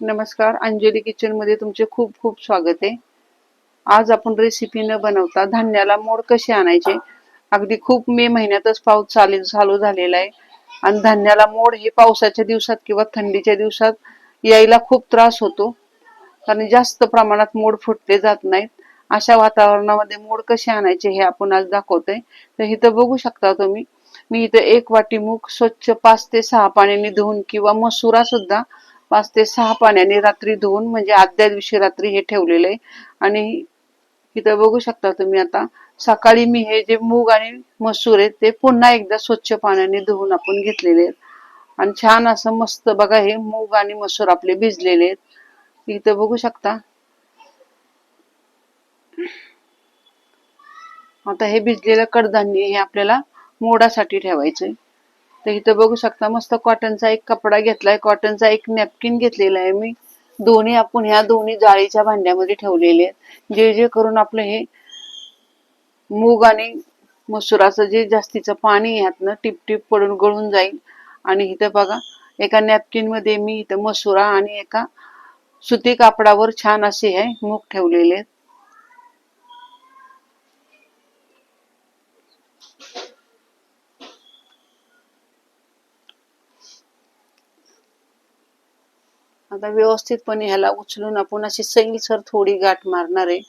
नमस्कार अंजली किचनमध्ये तुमचे खूप खूप स्वागत आहे. आज आपण रेसिपी न बनवता धान्याला मोड कसे आणायचे? अगदी खूप मे महिन्यातच पाऊस चालू चालू झालेला आहे. आणि धान्याला मोड हे पावसाच्या दिवसात किंवा थंडीच्या दिवसात यायला खूप त्रास होतो. कारण जास्त प्रमाणात मोड फुटले जात नाहीत. अशा वातावरणामध्ये मोड कसे आणायचे हे आपण आज दाखवतोय. तर इथं बघू शकता तुम्ही मी इथं एक वाटी मूग स्वच्छ पाच ते सहा पाण्याने धुवून किंवा मसुरा सुद्धा पाच ते सहा पाण्याने रात्री धुवून म्हणजे आदल्या दिवशी रात्री हे ठेवलेलं आहे. आणि इथं बघू शकता तुम्ही आता सकाळी मी हे जे मूग आणि मसूर आहेत ते पुन्हा एकदा स्वच्छ पाण्याने धुवून आपण घेतलेले आहेत. आणि छान असं मस्त बघा हे मूग आणि मसूर आपले भिजलेले आहेत. इथं बघू शकता. आता हे भिजलेलं कडधान्य हे आपल्याला मोडासाठी ठेवायचंय. तर इथं बघू शकता मस्त कॉटनचा एक कपडा घेतलाय. कॉटनचा एक नॅपकिन घेतलेला आहे मी. दोन्ही आपण ह्या दोन्ही जाळीच्या भांड्यामध्ये ठेवलेले आहेत. जे जे करून आपलं हे मूग आणि मसुराचं जे जास्तीचं पाणी ह्यातनं टिप टिपटिप पडून गळून जाईल. आणि इथं बघा एका नॅपकिनमध्ये मी इथं मसुरा आणि एका सुती कापडावर छान असे हे मूग ठेवलेले आहेत. आता व्यवस्थितपणे ह्याला उचलून आपण अशी सैलसर थोडी गाठ मारणार आहे.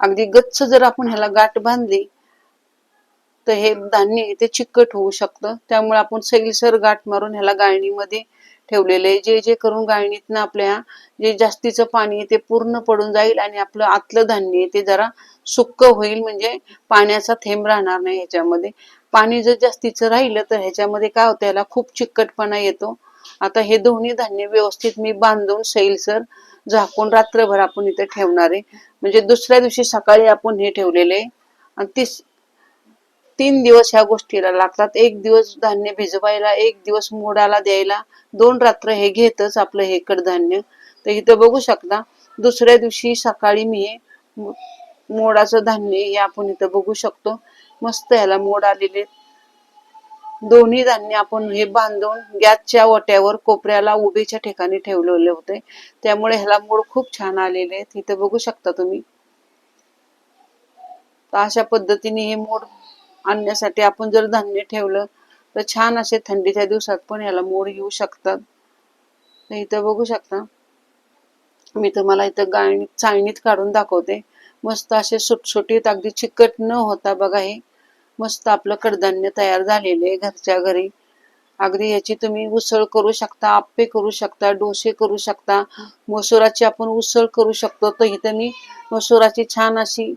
अगदी गच्च जर आपण ह्याला गाठ बांधली तर हे धान्य ते चिकट होऊ शकतं. त्यामुळे आपण सैलसर गाठ मारून ह्याला गाळणीमध्ये ठेवलेलं आहे. जे जे करून गाळणीतनं आपल्या जे जास्तीचं पाणी आहे ते पूर्ण पडून जाईल आणि आपलं आतलं धान्य आहे ते जरा सुक्क होईल. म्हणजे पाण्याचा थेंब राहणार नाही ह्याच्यामध्ये. पाणी जर जास्तीचं राहिलं तर ह्याच्यामध्ये काय होतं? ह्याला खूप चिकटपणा येतो. आता हे दोन्ही धान्य व्यवस्थित मी बांधून सैलसर झाकून रात्रभर आपण इथे ठेवणार आहे. म्हणजे दुसऱ्या दिवशी सकाळी आपण हे ठेवलेले आहे. आणि तीस तीन दिवस ह्या गोष्टीला लागतात. एक दिवस धान्य भिजवायला एक दिवस मोडाला द्यायला. दोन रात्र हे घेतच आपलं हे कडधान्य तर इथं बघू शकता दुसऱ्या दिवशी सकाळी मी हे मोडाचं धान्य हे आपण इथं बघू शकतो. मस्त ह्याला मोड आलेले आहेत. दोन्ही धान्य आपण हे बांधून गॅसच्या ओट्यावर कोपऱ्याला उभेच्या ठिकाणी ठेवलेले होते. त्यामुळे ह्याला मोड खूप छान आलेले आहेत. इथं बघू शकता तुम्ही. तर अशा पद्धतीने हे मोड आणण्यासाठी आपण जर धान्य ठेवलं तर छान असे थंडीच्या दिवसात पण ह्याला मोड येऊ शकतात. तर इथं बघू शकता. मी तुम्हाला इथं गाळणीत चाळणीत काढून दाखवते. मस्त असे सुटसुटीत अगदी चिकट न होता बघा हे. मस्त आपलं कडधान्य तयार झालेले आहे घरच्या घरी. अगदी याची तुम्ही उसळ करू शकता आप्पे करू शकता डोसे करू शकता. मसुराची आपण उसळ करू शकतो. तर इथं मी मसुराची छान अशी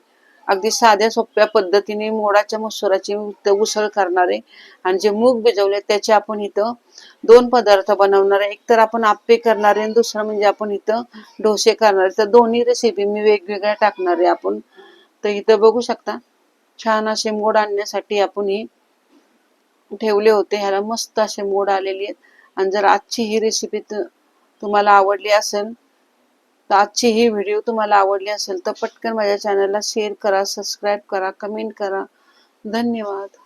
अगदी साध्या सोप्या पद्धतीने मोडाच्या मसुराची उसळ करणार आहे. आणि जे मूग भिजवले त्याचे आपण इथं दोन पदार्थ बनवणार आहे. एक तर आपण आप्पे करणार आहे आणि दुसरं म्हणजे आपण इथं डोसे करणार आहे. तर दोन्ही रेसिपी मी वेगवेगळ्या टाकणार आहे आपण. तर इथं बघू शकता. छान असे मोड आणण्यासाठी आपण हे ठेवले होते. ह्याला मस्त असे मोड आलेले आहेत. आणि जर आजची ही रेसिपी तुम्हाला आवडली असेल तर आजची ही व्हिडिओ तुम्हाला आवडली असेल तर पटकन माझ्या चॅनलला शेअर करा सबस्क्राईब करा कमेंट करा. धन्यवाद.